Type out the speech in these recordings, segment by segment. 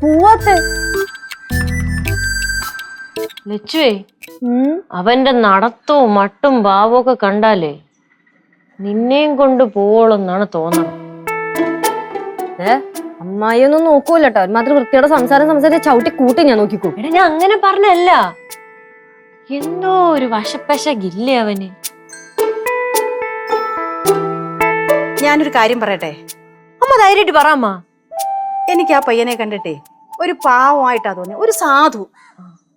പോവാത്തെ? ലച്ചുവേ അവന്റെ നടത്തവും മട്ടും ഭാവവും ഒക്കെ കണ്ടാലേ നിന്നെയും കൊണ്ട് പോവോളെന്നാണ് തോന്നണം. ഏ അമ്മായി ഒന്നും നോക്കൂല കേട്ടോ മാത്രം വൃത്തിയോടെ സംസാരം സംസാരിച്ച് ചവിട്ടി കൂട്ടി ഞാൻ നോക്കിക്കോ. ഞാൻ അങ്ങനെ പറഞ്ഞല്ല. എന്തോ ഒരു വശപ്പശകില്ലേ അവന്. ഞാനൊരു കാര്യം പറയട്ടെ? അമ്മ ധൈര്യമായിട്ട് പറമ്മ എനിക്ക് ആ പയ്യനെ കണ്ടിട്ടേ ഒരു പാവമായിട്ടാ തോന്നി ഒരു സാധു.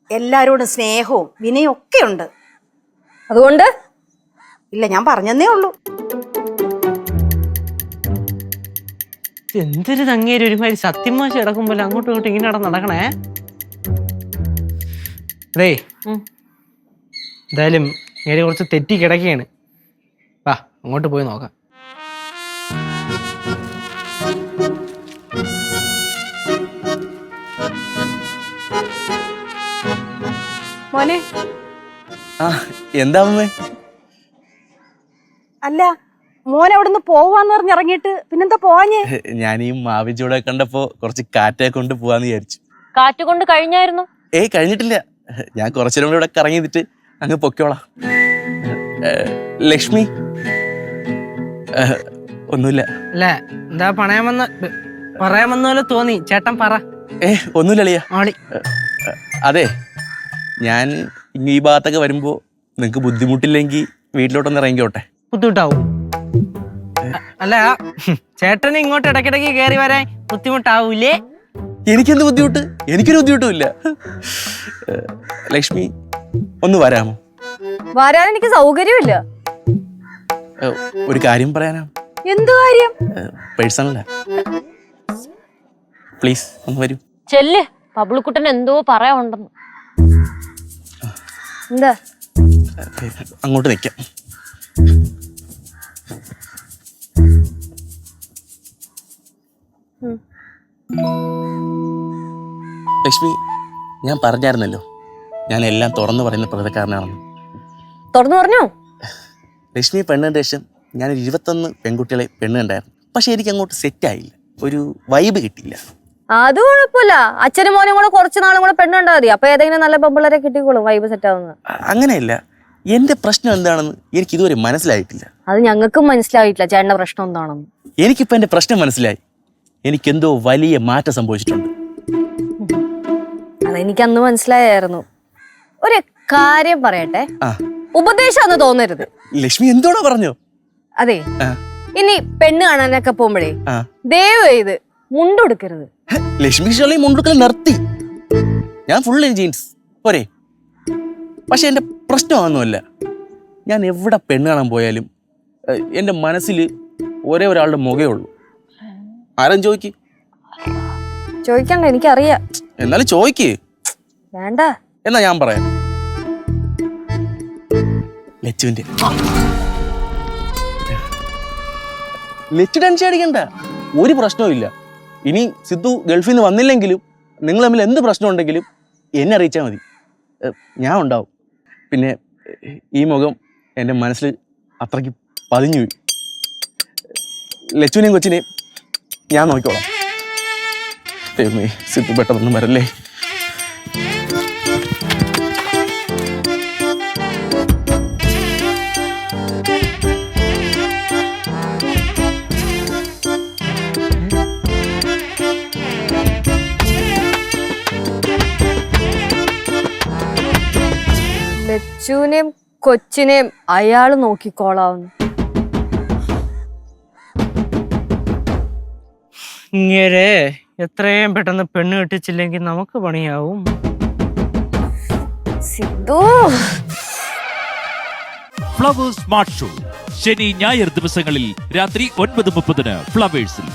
എല്ലാരോടും സ്നേഹവും വിനയും ഒക്കെ ഉണ്ട്. അതുകൊണ്ട്? ഇല്ല ഞാൻ പറഞ്ഞെന്നേ ഉള്ളൂ. എന്തൊരു തങ്ങേര് ഒരുമാതിരി സത്യം മാഷി കിടക്കുമ്പോൾ അങ്ങോട്ടും ഇങ്ങോട്ടും ഇങ്ങനെ നടക്കണേ? അതേ. എന്തായാലും ഇങ്ങനെ കുറച്ച് തെറ്റി കിടക്കുകയാണ്. വാ അങ്ങോട്ട് പോയി നോക്കാം. മോനെ? ആ എന്താ അമ്മേ? അല്ല മോൻ അവിടുന്ന് പോവാന്ന് പറഞ്ഞിറങ്ങിട്ട് പിന്നെന്താ പോവാഞ്ഞേ? ഞാൻ ഈ മാവിച്ചൂടെ കണ്ടപ്പോ കുറച്ച് കാറ്റേ കൊണ്ട് പോവാന്ന് വിചാരിച്ചു. കാറ്റ് കൊണ്ട് കഴിഞ്ഞായിരുന്നു? ഏയ് കഴിഞ്ഞിട്ടില്ല. ഞാൻ കുറച്ചേരം കൂടെ ഇവിടെ നിന്നിട്ട് അങ്ങ് പൊക്കോളാം ഏ, ലക്ഷ്മി? ഏ, ഒന്നുമില്ല. അല്ല എന്താ പണയാമെന്ന് വന്ന പറയാൻ വന്ന പോലെ തോന്നി. ചേട്ടൻ പറ. ഏ ഒന്നുമില്ല അളിയ. ആളി അതെ. ഞാൻ ഇങ്ങ് ഈ ഭാഗത്തൊക്കെ വരുമ്പോ നിങ്ങക്ക് ബുദ്ധിമുട്ടില്ലെങ്കിൽ വീട്ടിലോട്ടൊന്ന് ഇറങ്ങിക്കോട്ടെ. ബുദ്ധിമുട്ടാവും. അല്ല ചേട്ടൻ ഇങ്ങോട്ട് ഇടയ്ക്കിടയ്ക്ക് കയറി വരാൻ ബുദ്ധിമുട്ടാവൂലേ? എനിക്കെന്ത് ബുദ്ധിമുട്ട്? എനിക്കൊരു ബുദ്ധിമുട്ടും ഇല്ല. ലക്ഷ്മി ഒന്ന് വരാമോ? വരാൻ എനിക്ക് സൗകര്യമില്ല ഒരു കാര്യം പറയാനാ. എന്ത് കാര്യം? പേഴ്സണല്ല പ്ലീസ് ഒന്ന് വരൂ. ചെല്ല്. പബ്ലിക്കുട്ടൻ എന്തോ പറയാനുണ്ടെന്ന്. എന്താ? അങ്ങോട്ട് നിൽക്കാം ലക്ഷ്മി ഞാൻ പറഞ്ഞായിരുന്നല്ലോ. ഞാൻ എല്ലാം തുറന്നു പറയുന്ന പ്രകൃതക്കാരനാണെന്ന്. തുറന്നു പറഞ്ഞോ? ലക്ഷ്മി പെണ്ണിന്റെ ശേഷം ഞാൻ ഒരു ഇരുപത്തൊന്ന് പെൺകുട്ടികളെ പെണ്ണ് കണ്ടായിരുന്നു പക്ഷെ എനിക്ക് അങ്ങോട്ട് സെറ്റായില്ല ഒരു വൈബ് കിട്ടിയില്ല. അത് കുഴപ്പമില്ല. അച്ഛനും മോനും കൂടെ കുറച്ച് നാളും കൂടെ പെണ്ണുണ്ടാ മതി. അപ്പൊ ഏതെങ്കിലും നല്ല പെമ്പിള്ളേരെ കിട്ടിക്കോളും വൈബ് സെറ്റ് ആവുന്നത്. അ- അങ്ങനെയല്ല. എന്റെ പ്രശ്നം എന്താണെന്ന് എനിക്ക് ഇതുവരെ മനസ്സിലായിട്ടില്ല. അത് ഞങ്ങൾക്കും മനസ്സിലായിട്ടില്ല. ചേട്ടന്റെ പ്രശ്നം എന്താണെന്ന്. എനിക്കിപ്പോ എന്റെ പ്രശ്നം മനസ്സിലായി. എനിക്ക് എന്തോ വലിയ മാറ്റം സംഭവിച്ചിട്ടുണ്ട്. അതെനിക്ക് അന്ന് മനസ്സിലായായിരുന്നു. ഒരു കാര്യം പറയട്ടെ. ആ. ഉപദേശം തോന്നരുത്. ലക്ഷ്മി എന്തോടാ പറഞ്ഞു? അതെ. ആ. ഇനി പെണ്ണ് കാണാനൊക്കെ പോകുമ്പോഴേ ആ. ദയവ് ചെയ്ത് മുണ്ടെടുക്കരുത് ലക്ഷ്മി ഷോളി മുണ്ടുക്കൾ നിർത്തി. ഞാൻ ഫുൾ ജീൻസ് പോരെ. പക്ഷെ എന്റെ പ്രശ്നമൊന്നുമല്ല ഞാൻ എവിടെ പെണ്ണ് കാണാൻ പോയാലും എന്റെ മനസ്സിൽ ഒരേ ഒരാളുടെ മുഖേ ഉള്ളൂ. ആരും ചോദിക്ക്? ചോദിക്കണ്ട എനിക്കറിയാം. എന്നാലും ചോദിക്ക്. വേണ്ട. എന്നാ ഞാൻ പറയാം. ലച്ചുവിന്റെ. ലച്ചു ടെൻഷൻ അടിക്കണ്ട. ഒരു പ്രശ്നവും ഇല്ല. ഇനി സിദ്ധു ഗൾഫിൽ നിന്ന് വന്നില്ലെങ്കിലും നിങ്ങൾ തമ്മിൽ എന്ത് പ്രശ്നം ഉണ്ടെങ്കിലും എന്നെ അറിയിച്ചാൽ മതി. ഞാൻ ഉണ്ടാവും. പിന്നെ ഈ മുഖം എന്റെ മനസ്സിൽ അത്രയ്ക്ക് പതിഞ്ഞു പോയി. ലച്ചുവിനെയും കൊച്ചിനെയും ഞാൻ നോക്കിക്കോളാം. സിദ്ധു പെട്ടെന്നൊന്നും വരല്ലേ? ലച്ചുവിനെയും കൊച്ചിനെയും അയാൾ നോക്കിക്കോളാവുന്നു. ഇങ്ങനെ എത്രയും പെട്ടെന്ന് പെണ്ണ് കെട്ടിച്ചില്ലെങ്കിൽ നമുക്ക് പണിയാവും. Sidhu Flowers smart show. ശനി ഞായർ ദിവസങ്ങളിൽ രാത്രി ഒൻപത് മുപ്പതിന് ഫ്ലവേഴ്സിൽ.